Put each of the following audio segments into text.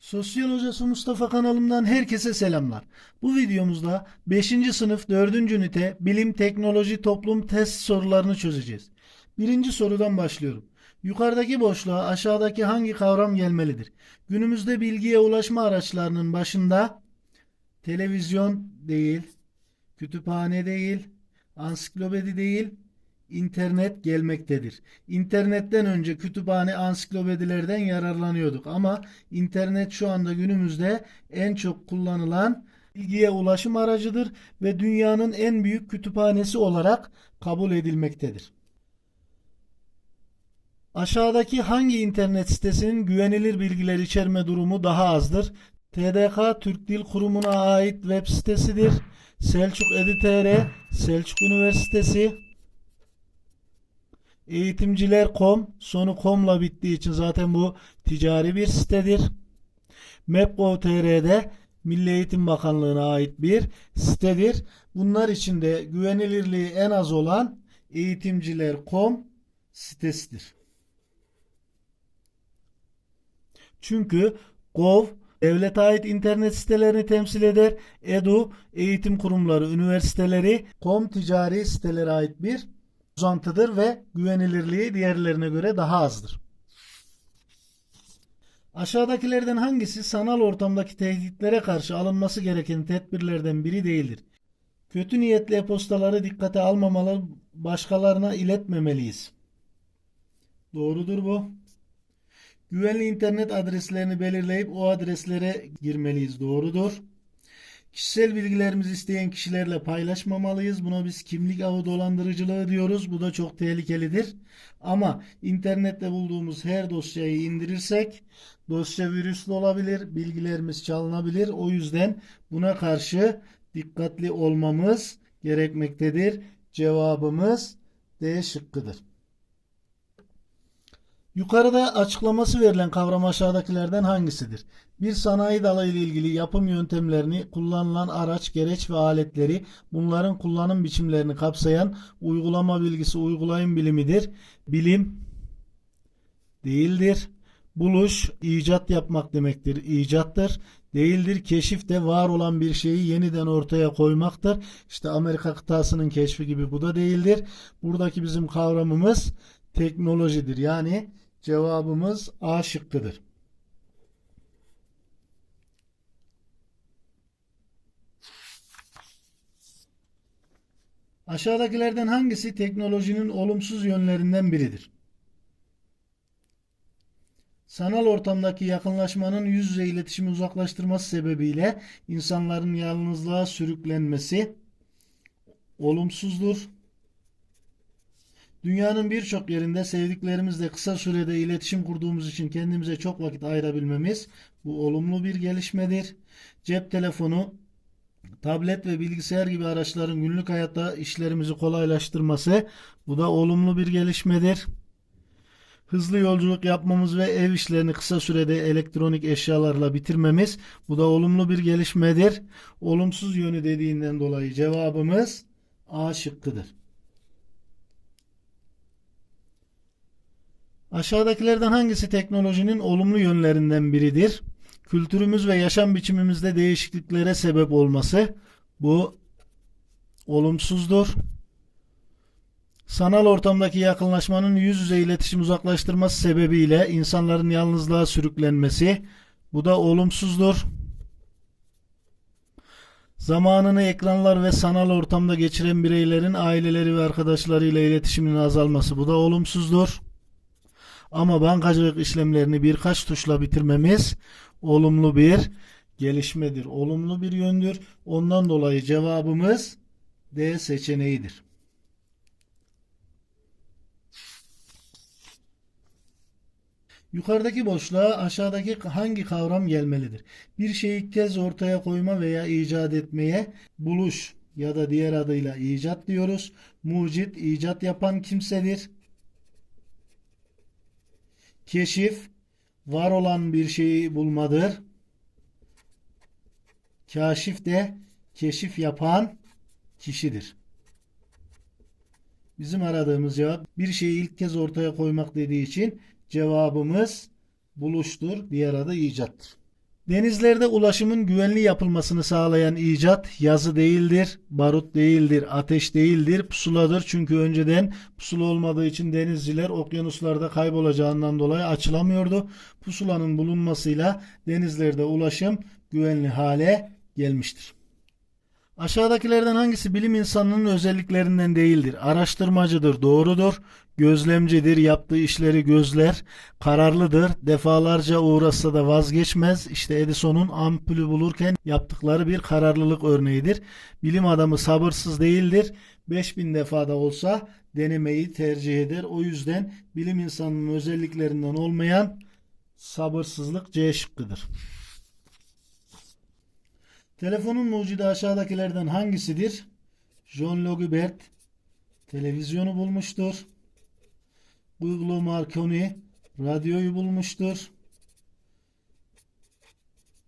Sosyal Hocası Mustafa kanalımdan herkese selamlar. Bu videomuzda 5. sınıf 4. ünite bilim, teknoloji, toplum test sorularını çözeceğiz. Birinci sorudan başlıyorum. Yukarıdaki boşluğa aşağıdaki hangi kavram gelmelidir? Günümüzde bilgiye ulaşma araçlarının başında televizyon değil, kütüphane değil, ansiklopedi değil, internet gelmektedir. İnternetten önce kütüphane ansiklopedilerden yararlanıyorduk ama internet şu anda günümüzde en çok kullanılan bilgiye ulaşım aracıdır ve dünyanın en büyük kütüphanesi olarak kabul edilmektedir. Aşağıdaki hangi internet sitesinin güvenilir bilgiler içerme durumu daha azdır? TDK Türk Dil Kurumu'na ait web sitesidir. Selçuk Editr, Selçuk Üniversitesi, Eğitimciler.com sonu com'la bittiği için zaten bu ticari bir sitedir. Map.gov.tr'de Milli Eğitim Bakanlığı'na ait bir sitedir. Bunlar içinde güvenilirliği en az olan Eğitimciler.com sitesidir. Çünkü Gov devlete ait internet sitelerini temsil eder. Edu eğitim kurumları, üniversiteleri, kom ticari sitelere ait bir uzantıdır ve güvenilirliği diğerlerine göre daha azdır. Aşağıdakilerden hangisi sanal ortamdaki tehditlere karşı alınması gereken tedbirlerden biri değildir? Kötü niyetli e-postaları dikkate almamalı, başkalarına iletmemeliyiz. Doğrudur bu. Güvenli internet adreslerini belirleyip o adreslere girmeliyiz. Doğrudur. Kişisel bilgilerimizi isteyen kişilerle paylaşmamalıyız. Buna biz kimlik ağı dolandırıcılığı diyoruz. Bu da çok tehlikelidir. Ama internette bulduğumuz her dosyayı indirirsek dosya virüslü olabilir, bilgilerimiz çalınabilir. O yüzden buna karşı dikkatli olmamız gerekmektedir. Cevabımız D şıkkıdır. Yukarıda açıklaması verilen kavram aşağıdakilerden hangisidir? Bir sanayi dalı ile ilgili yapım yöntemlerini, kullanılan araç, gereç ve aletleri, bunların kullanım biçimlerini kapsayan uygulama bilgisi uygulayım bilimidir. Bilim değildir. Buluş, icat yapmak demektir. İcattır. Değildir. Keşif de var olan bir şeyi yeniden ortaya koymaktır. İşte Amerika kıtasının keşfi gibi bu da değildir. Buradaki bizim kavramımız teknolojidir. Yani cevabımız A şıkkıdır. Aşağıdakilerden hangisi teknolojinin olumsuz yönlerinden biridir? Sanal ortamdaki yakınlaşmanın yüz yüze iletişimi uzaklaştırması sebebiyle insanların yalnızlığa sürüklenmesi olumsuzdur. Dünyanın birçok yerinde sevdiklerimizle kısa sürede iletişim kurduğumuz için kendimize çok vakit ayırabilmemiz bu olumlu bir gelişmedir. Cep telefonu, tablet ve bilgisayar gibi araçların günlük hayatta işlerimizi kolaylaştırması bu da olumlu bir gelişmedir. Hızlı yolculuk yapmamız ve ev işlerini kısa sürede elektronik eşyalarla bitirmemiz bu da olumlu bir gelişmedir. Olumsuz yönü dediğinden dolayı cevabımız A şıkkıdır. Aşağıdakilerden hangisi teknolojinin olumlu yönlerinden biridir? Kültürümüz ve yaşam biçimimizde değişikliklere sebep olması bu olumsuzdur. Sanal ortamdaki yakınlaşmanın yüz yüze iletişim uzaklaştırması sebebiyle insanların yalnızlığa sürüklenmesi bu da olumsuzdur. Zamanını ekranlar ve sanal ortamda geçiren bireylerin aileleri ve arkadaşlarıyla iletişiminin azalması bu da olumsuzdur. Ama bankacılık işlemlerini birkaç tuşla bitirmemiz olumlu bir gelişmedir. Olumlu bir yöndür. Ondan dolayı cevabımız D seçeneğidir. Yukarıdaki boşluğa aşağıdaki hangi kavram gelmelidir? Bir şeyi kez ortaya koyma veya icat etmeye buluş ya da diğer adıyla icat diyoruz. Mucit, icat yapan kimsedir. Keşif var olan bir şeyi bulmadır. Kaşif de keşif yapan kişidir. Bizim aradığımız cevap bir şeyi ilk kez ortaya koymak dediği için cevabımız buluştur. Diğer adı icattır. Denizlerde ulaşımın güvenli yapılmasını sağlayan icat yazı değildir, barut değildir, ateş değildir, pusuladır. Çünkü önceden pusula olmadığı için denizciler okyanuslarda kaybolacağından dolayı açılamıyordu. Pusulanın bulunmasıyla denizlerde ulaşım güvenli hale gelmiştir. Aşağıdakilerden hangisi bilim insanının özelliklerinden değildir? Araştırmacıdır, doğrudur. Gözlemcidir, yaptığı işleri gözler. Kararlıdır, defalarca uğraşsa da vazgeçmez. İşte Edison'un ampulü bulurken yaptıkları bir kararlılık örneğidir. Bilim adamı sabırsız değildir. 5000 defada olsa denemeyi tercih eder. O yüzden bilim insanının özelliklerinden olmayan sabırsızlık C şıkkıdır. Telefonun mucidi aşağıdakilerden hangisidir? John Logibert televizyonu bulmuştur. Guglielmo Marconi radyoyu bulmuştur.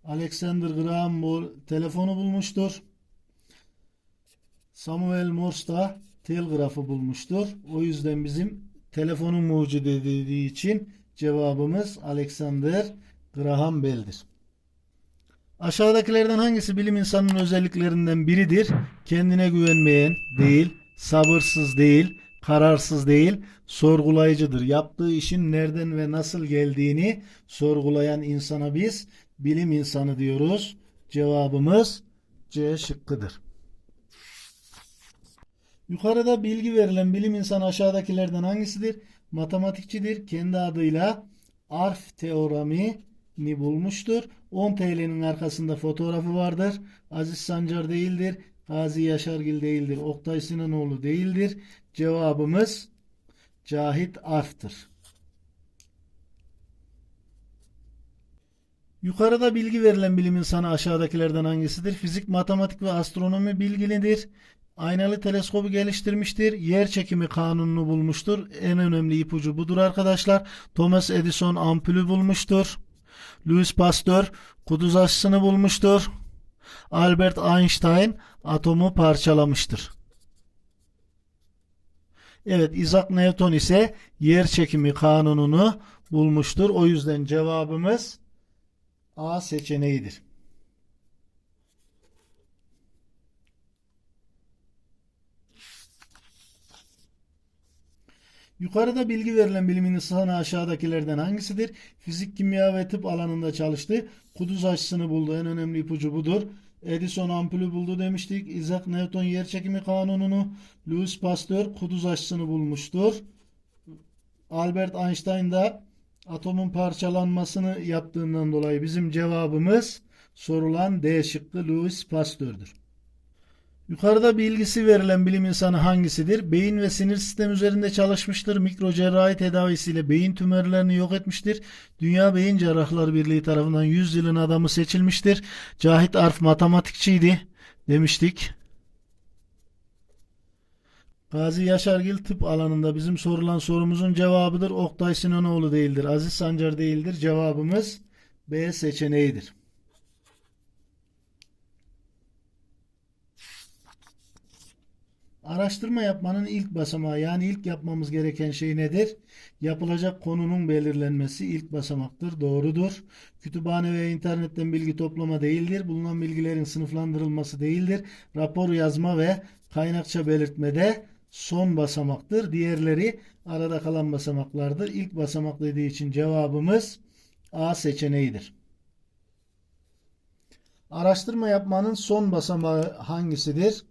Alexander Graham Bell telefonu bulmuştur. Samuel Morse da telgrafı bulmuştur. O yüzden bizim telefonun mucidi dediği için cevabımız Alexander Graham Bell'dir. Aşağıdakilerden hangisi bilim insanının özelliklerinden biridir? Kendine güvenmeyen değil, sabırsız değil, kararsız değil, sorgulayıcıdır. Yaptığı işin nereden ve nasıl geldiğini sorgulayan insana biz bilim insanı diyoruz. Cevabımız C şıkkıdır. Yukarıda bilgi verilen bilim insanı aşağıdakilerden hangisidir? Matematikçidir. Kendi adıyla arf teoremi ni bulmuştur. 10 TL'nin arkasında fotoğrafı vardır. Aziz Sancar değildir. Gazi Yaşargil değildir. Oktay Sinanoğlu değildir. Cevabımız Cahit Arf'tır. Yukarıda bilgi verilen bilim insanı aşağıdakilerden hangisidir? Fizik, matematik ve astronomi bilgilidir. Aynalı teleskobu geliştirmiştir. Yer çekimi kanununu bulmuştur. En önemli ipucu budur arkadaşlar. Thomas Edison ampulü bulmuştur. Louis Pasteur kuduz aşısını bulmuştur. Albert Einstein atomu parçalamıştır. Evet Isaac Newton ise yer çekimi kanununu bulmuştur. O yüzden cevabımız A seçeneğidir. Yukarıda bilgi verilen bilim insanı aşağıdakilerden hangisidir? Fizik, kimya ve tıp alanında çalıştı. Kuduz aşısını buldu. En önemli ipucu budur. Edison ampulü buldu demiştik. Isaac Newton yer çekimi kanununu, Louis Pasteur kuduz aşısını bulmuştur. Albert Einstein da atomun parçalanmasını yaptığından dolayı bizim cevabımız sorulan D şıkkı Louis Pasteur'dür. Yukarıda bilgisi verilen bilim insanı hangisidir? Beyin ve sinir sistemi üzerinde çalışmıştır. Mikro cerrahi tedavisiyle beyin tümörlerini yok etmiştir. Dünya Beyin Cerrahları Birliği tarafından 100 yılın adamı seçilmiştir. Cahit Arf matematikçiydi demiştik. Gazi Yaşargil tıp alanında bizim sorulan sorumuzun cevabıdır. Oktay Sinanoğlu değildir. Aziz Sancar değildir. Cevabımız B seçeneğidir. Araştırma yapmanın ilk basamağı yani ilk yapmamız gereken şey nedir? Yapılacak konunun belirlenmesi ilk basamaktır. Doğrudur. Kütüphane ve internetten bilgi toplama değildir. Bulunan bilgilerin sınıflandırılması değildir. Rapor yazma ve kaynakça belirtmede son basamaktır. Diğerleri arada kalan basamaklardır. İlk basamak dediği için cevabımız A seçeneğidir. Araştırma yapmanın son basamağı hangisidir?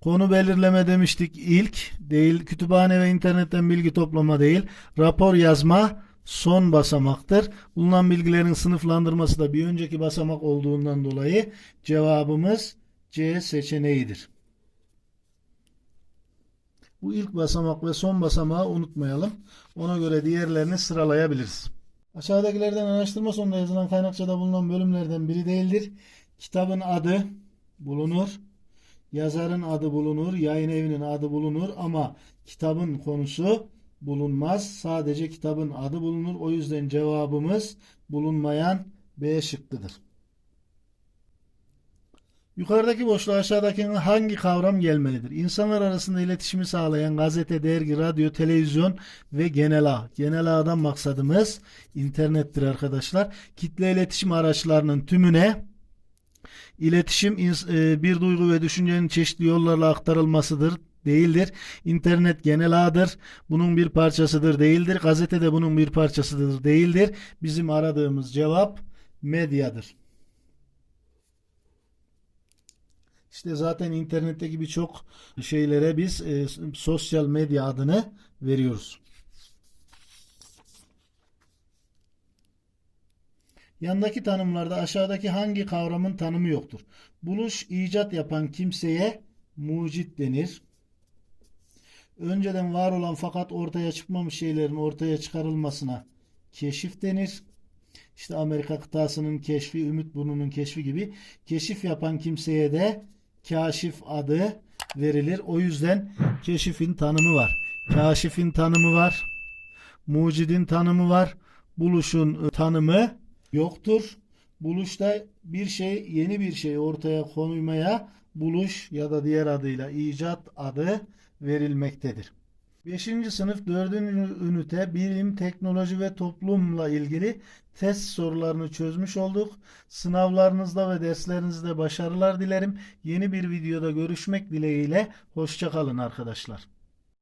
Konu belirleme demiştik ilk değil. Kütüphane ve internetten bilgi toplama değil. Rapor yazma son basamaktır. Bulunan bilgilerin sınıflandırması da bir önceki basamak olduğundan dolayı cevabımız C seçeneğidir. Bu ilk basamak ve son basamağı unutmayalım. Ona göre diğerlerini sıralayabiliriz. Aşağıdakilerden araştırma sonunda yazılan kaynakçada bulunan bölümlerden biri değildir. Kitabın adı bulunur. Yazarın adı bulunur, yayın evinin adı bulunur ama kitabın konusu bulunmaz. Sadece kitabın adı bulunur. O yüzden cevabımız bulunmayan B şıkkıdır. Yukarıdaki boşluğa aşağıdaki hangi kavram gelmelidir? İnsanlar arasında iletişimi sağlayan gazete, dergi, radyo, televizyon ve genel ağ. Genel ağdan maksadımız internettir arkadaşlar. Kitle iletişim araçlarının tümüne iletişim e, bir duygu ve düşüncenin çeşitli yollarla aktarılmasıdır değildir. İnternet genel ağdır. Bunun bir parçasıdır değildir. Gazete de bunun bir parçasıdır değildir. Bizim aradığımız cevap medyadır. İşte zaten internetteki birçok şeylere biz e, sosyal medya adını veriyoruz. Yandaki tanımlarda aşağıdaki hangi kavramın tanımı yoktur? Buluş, icat yapan kimseye mucit denir. Önceden var olan fakat ortaya çıkmamış şeylerin ortaya çıkarılmasına keşif denir. İşte Amerika kıtasının keşfi, Ümit Burnu'nun keşfi gibi keşif yapan kimseye de kaşif adı verilir. O yüzden keşifin tanımı var. Kaşifin tanımı var. Mucidin tanımı var. Buluşun tanımı yoktur. Buluşta bir şey, yeni bir şey ortaya konulmaya buluş ya da diğer adıyla icat adı verilmektedir. 5. sınıf 4. ünite bilim, teknoloji ve toplumla ilgili test sorularını çözmüş olduk. Sınavlarınızda ve derslerinizde başarılar dilerim. Yeni bir videoda görüşmek dileğiyle. Hoşçakalın arkadaşlar.